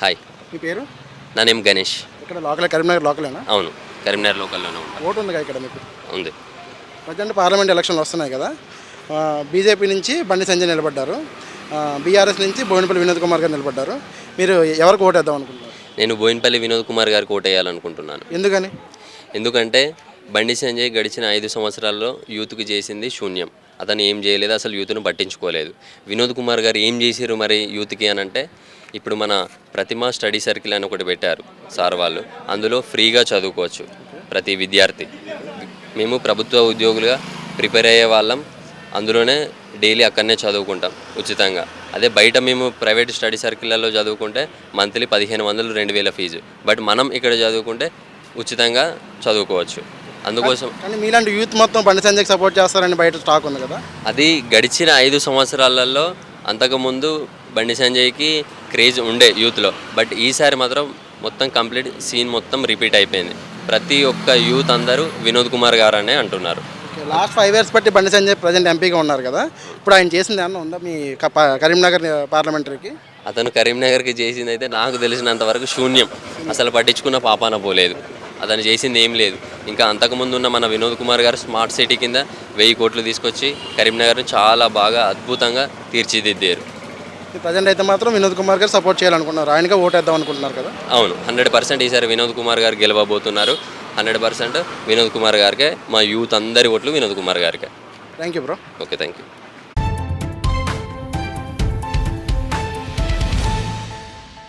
Hi. మీ పేరు? నా name Ganesh. ఇక్కడ లోకల్ కరీంనగర్ లోకలేనా? అవును కరీంనగర్ లోకల్లోనే ఉంటా. ఓటు ఉందిగా ఇక్కడ మీకు? ఉంది. ప్రజెంట్ పార్లమెంట్ ఎలక్షన్లు వస్తున్నాయి కదా. బీజేపీ నుంచి బండి సంజయ్ నిలబడ్డారు. బీఆర్ఎస్ నుంచి బోయినపల్లి వినోద్ కుమార్ గారు నిలబడ్డారు. మీరు ఎవరికి ఓటు వేద్దాం అనుకుంటున్నారు? నేను బోయినపల్లి వినోద్ కుమార్ గారికి ఓటేయాలనుకుంటున్నాను. ఎందుకని? ఎందుకంటే బండి సంజయ్ గడిచిన ఐదు సంవత్సరాల్లో యూత్కి చేసింది శూన్యం. అతను ఏం చేయలేదు అసలు యూత్ను పట్టించుకోలేదు. వినోద్ కుమార్ గారు ఏం చేశారు మరి యూత్కి అని అంటే ఇప్పుడు మన ప్రతిమ స్టడీ సర్కిల్ అని ఒకటి పెట్టారు సార్ వాళ్ళు. అందులో ఫ్రీగా చదువుకోవచ్చు ప్రతి విద్యార్థి. మేము ప్రభుత్వ ఉద్యోగులుగా ప్రిపేర్ అయ్యే వాళ్ళం. అందులోనే డైలీ అక్కడనే చదువుకుంటాం ఉచితంగా. అదే బయట మేము ప్రైవేట్ స్టడీ సర్కిళ్ళలో చదువుకుంటే మంత్లీ పదిహేను వందలు రెండు వేల ఫీజు. బట్ మనం ఇక్కడ చదువుకుంటే ఉచితంగా చదువుకోవచ్చు. అందుకోసం కానీ మీలాంటి యూత్ మొత్తం బండి సంజయ్కి సపోర్ట్ చేస్తారని బయట స్టాక్ ఉంది కదా? అది గడిచిన ఐదు సంవత్సరాలలో అంతకుముందు బండి సంజయ్కి క్రేజ్ ఉండే యూత్లో బట్ ఈసారి మాత్రం మొత్తం కంప్లీట్ సీన్ మొత్తం రిపీట్ అయిపోయింది. ప్రతి ఒక్క యూత్ అందరూ వినోద్ కుమార్ గారు అనే అంటున్నారు లాస్ట్ ఫైవ్ ఇయర్స్ బట్టి బండి సంజయ్ ప్రజెంట్ ఎంపీగా ఉన్నారు కదా? ఇప్పుడు ఆయన చేసింది ఏమన్నా ఉందా మీ కరీంనగర్ పార్లమెంటరీకి? అతను కరీంనగర్కి చేసింది అయితే నాకు తెలిసినంత వరకు శూన్యం. అసలు పట్టించుకున్న పాపాన పోలేదు. అతను చేసింది ఏం లేదు. ఇంకా అంతకుముందు ఉన్న మన వినోద్ కుమార్ గారు స్మార్ట్ సిటీ కింద వెయ్యి కోట్లు తీసుకొచ్చి కరీంనగర్ని చాలా బాగా అద్భుతంగా తీర్చిదిద్దారు. ప్రజెంట్ అయితే మాత్రం వినోద్ కుమార్ గారు సపోర్ట్ చేయాలనుకుంటున్నారు. ఆయనగా ఓటు వేద్దాం అనుకుంటున్నారు కదా? అవును. హండ్రెడ్ పర్సెంట్ ఈసారి వినోద్ కుమార్ గారు గెలవబోతున్నారు. హండ్రెడ్ పర్సెంట్ వినోద్ కుమార్ గారికే మా యూత్ అందరి ఓట్లు వినోద్ కుమార్ గారికే. Thank you bro okay thank you